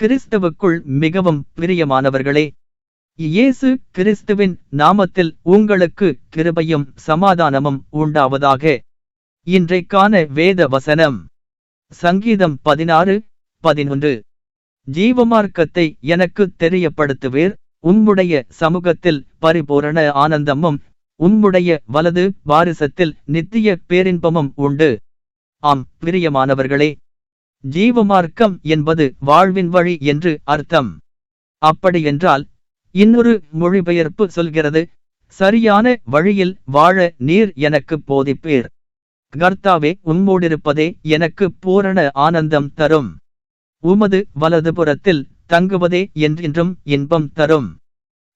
கிறிஸ்தவுக்குள் மிகவும் பிரியமானவர்களே இயேசு கிறிஸ்துவின் நாமத்தில் உங்களுக்கு கிருபையும் சமாதானமும் உண்டாவதாக. இன்றைக்கான வேத வசனம் சங்கீதம் பதினாறு பதினொன்று. ஜீவமார்க்கத்தை எனக்கு தெரியப்படுத்துவீர் உம்முடைய சமூகத்தில் பரிபூரண ஆனந்தமும் உம்முடைய வலது பாரிசத்தில் நித்திய பேரின்பமும் உண்டு. ஆம் பிரியமானவர்களே ஜீவமார்க்கம் என்பது வாழ்வின் வழி என்று அர்த்தம். அப்படியென்றால் இன்னொரு மொழிபெயர்ப்பு சொல்கிறது சரியான வழியில் வாழ நீர் எனக்கு போதிப்பீர். கர்த்தாவே உம்மோடிருப்பதே எனக்கு பூரண ஆனந்தம் தரும். உமது வலதுபுறத்தில் தங்குவதே என்றென்றும் இன்பம் தரும்.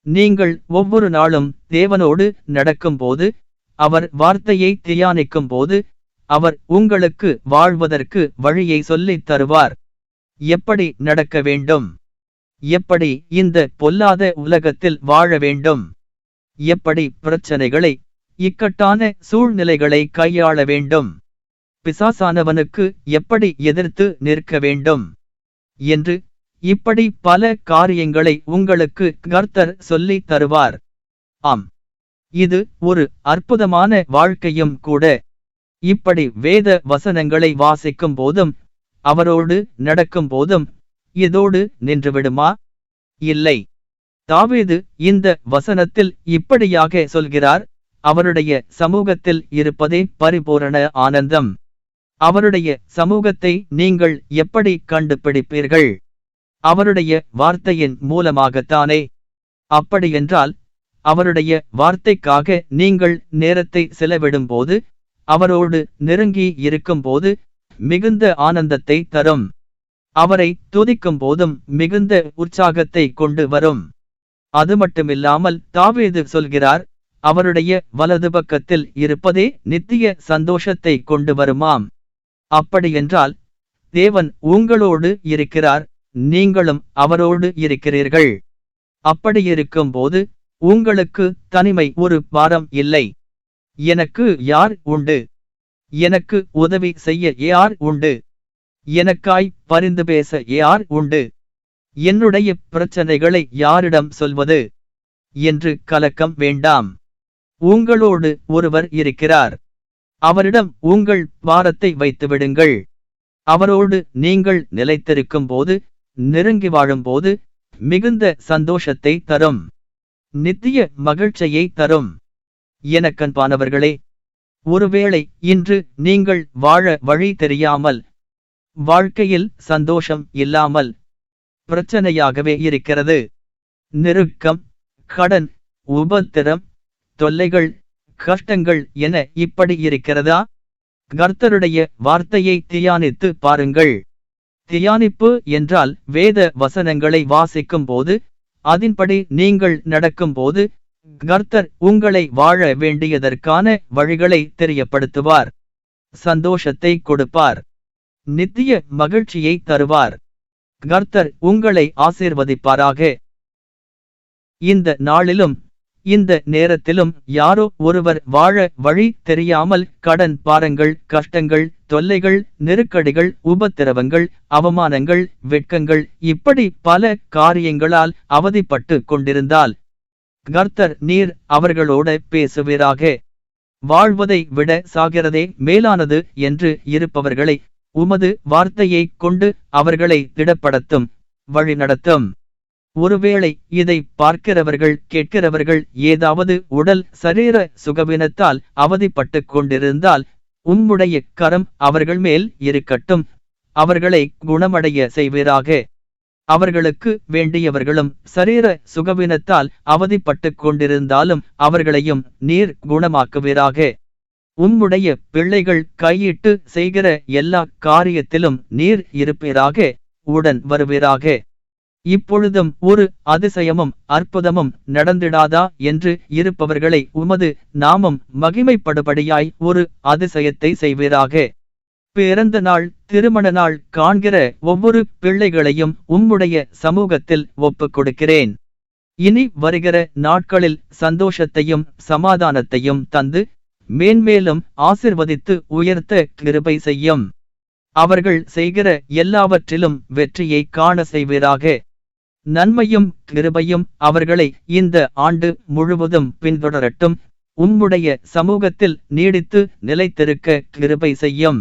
நீங்கள் ஒவ்வொரு நாளும் தேவனோடு நடக்கும்போது அவர் வார்த்தையை தியானிக்கும் போது அவர் உங்களுக்கு வாழ்வதற்கு வழியை சொல்லித் தருவார். எப்படி நடக்க வேண்டும்? எப்படி இந்த பொல்லாத உலகத்தில் வாழ வேண்டும்? எப்படி பிரச்சனைகளை இக்கட்டான சூழ்நிலைகளை கையாள வேண்டும்? பிசாசானவனுக்கு எப்படி எதிர்த்து நிற்க வேண்டும்? என்று இப்படி பல காரியங்களை உங்களுக்கு கர்த்தர் சொல்லித் தருவார். ஆம். இது ஒரு அற்புதமான வாழ்க்கையும் கூட. இப்படி வேத வசனங்களை வாசிக்கும் போதும் அவரோடு நடக்கும் போதும் இதோடு நின்றுவிடுமா? இல்லை. தாவீது இந்த வசனத்தில் இப்படியாக சொல்கிறார் அவருடைய சமூகத்தில் இருப்பதே பரிபூரண ஆனந்தம். அவருடைய சமூகத்தை நீங்கள் எப்படி கண்டுபிடிப்பீர்கள்? அவருடைய வார்த்தையின் மூலமாகத்தானே. அப்படியென்றால் அவருடைய வார்த்தைக்காக நீங்கள் நேரத்தை செலவிடும்போது அவரோடு நெருங்கி இருக்கும்போது மிகுந்த ஆனந்தத்தை தரும். அவரை துதிக்கும் போதும் மிகுந்த உற்சாகத்தை கொண்டு வரும். அது மட்டுமில்லாமல் தாவீது சொல்கிறார் அவருடைய வலது பக்கத்தில் இருப்பதே நித்திய சந்தோஷத்தை கொண்டு வருமாம். அப்படியென்றால் தேவன் உங்களோடு இருக்கிறார் நீங்களும் அவரோடு இருக்கிறீர்கள். அப்படியிருக்கும்போது உங்களுக்கு தனிமை ஒரு பாரம் இல்லை. எனக்கு யார் உண்டு? எனக்கு உதவி செய்ய யார் உண்டு? எனக்காய் பரிந்து பேச யார் உண்டு? என்னுடைய பிரச்சனைகளை யாரிடம் சொல்வது? என்று கலக்கம் வேண்டாம். உங்களோடு ஒருவர் இருக்கிறார். அவரிடம் உங்கள் பாரத்தை வைத்துவிடுங்கள். அவரோடு நீங்கள் நிலைத்திருக்கும் போது நெருங்கி வாழும்போது மிகுந்த சந்தோஷத்தை தரும். நித்திய மகிழ்ச்சியை தரும். எனக்கன்பானவர்களே ஒருவேளை இன்று நீங்கள் வாழ வழி தெரியாமல் வாழ்க்கையில் சந்தோஷம் இல்லாமல் பிரச்சனையாகவே இருக்கிறது. நெருக்கம் கடன் உபத்திரம் தொல்லைகள் கஷ்டங்கள் என இப்படி இருக்கிறதா? கர்த்தருடைய வார்த்தையை தியானித்து பாருங்கள். தியானிப்பு என்றால் வேத வசனங்களை வாசிக்கும் போது அதன்படி நீங்கள் நடக்கும்போது கர்த்தர் உங்களை வாழ வேண்டியதற்கான வழிகளை தெரியப்படுத்துவார். சந்தோஷத்தை கொடுப்பார். நித்திய மகிழ்ச்சியை தருவார். கர்த்தர் உங்களை ஆசீர்வதிப்பாராக. இந்த நாளிலும் இந்த நேரத்திலும் யாரோ ஒருவர் வாழ வழி தெரியாமல் கடன் பாரங்கள் கஷ்டங்கள் தொல்லைகள் நெருக்கடிகள் உபத்திரவங்கள் அவமானங்கள் வெட்கங்கள் இப்படி பல காரியங்களால் அவதிப்பட்டு கொண்டிருந்தால் கர்த்தர் நீர் அவர்களோட பேசுவீராக. வாழ்வதை விட சாகிறதே மேலானது என்று இருப்பவர்களை உமது வார்த்தையை கொண்டு அவர்களை திடப்படுத்தும் வழிநடத்தும். ஒருவேளை இதை பார்க்கிறவர்கள் கேட்கிறவர்கள் ஏதாவது உடல் சரீர சுகவினத்தால் அவதிப்பட்டு கொண்டிருந்தால் உம்முடைய கரம் அவர்கள் மேல் இருக்கட்டும் அவர்களை குணமடைய செய்வீராக. அவர்களுக்கு வேண்டியவர்களும் சரீர சுகவினத்தால் அவதிப்பட்டு கொண்டிருந்தாலும் அவர்களையும் நீர் குணமாக்குவீராக. உம்முடைய பிள்ளைகள் கையிட்டு செய்கிற எல்லா காரியத்திலும் நீர் இருப்பீராக உடன் வருவீராக. இப்பொழுதும் ஒரு அதிசயமும் அற்புதமும் நடந்திடாதா என்று இருப்பவர்களை உமது நாமம் மகிமைப்படுபடியாய் ஒரு அதிசயத்தை செய்வீராக. பிறந்த நாள் திருமண நாள் காண்கிற ஒவ்வொரு பிள்ளைகளையும் உம்முடைய சமூகத்தில் ஒப்புக் கொடுக்கிறேன். இனி வருகிற நாட்களில் சந்தோஷத்தையும் சமாதானத்தையும் தந்து மேன்மேலும் ஆசிர்வதித்து உயர்த்த கிருபை செய்யும். அவர்கள் செய்கிற எல்லாவற்றிலும் வெற்றியை காண செய்வீராக. நன்மையும் கிருபையும் அவர்களை இந்த ஆண்டு முழுவதும் பின்தொடரட்டும். உம்முடைய சமூகத்தில் நீடித்து நிலைத்திருக்க கிருபை செய்யும்.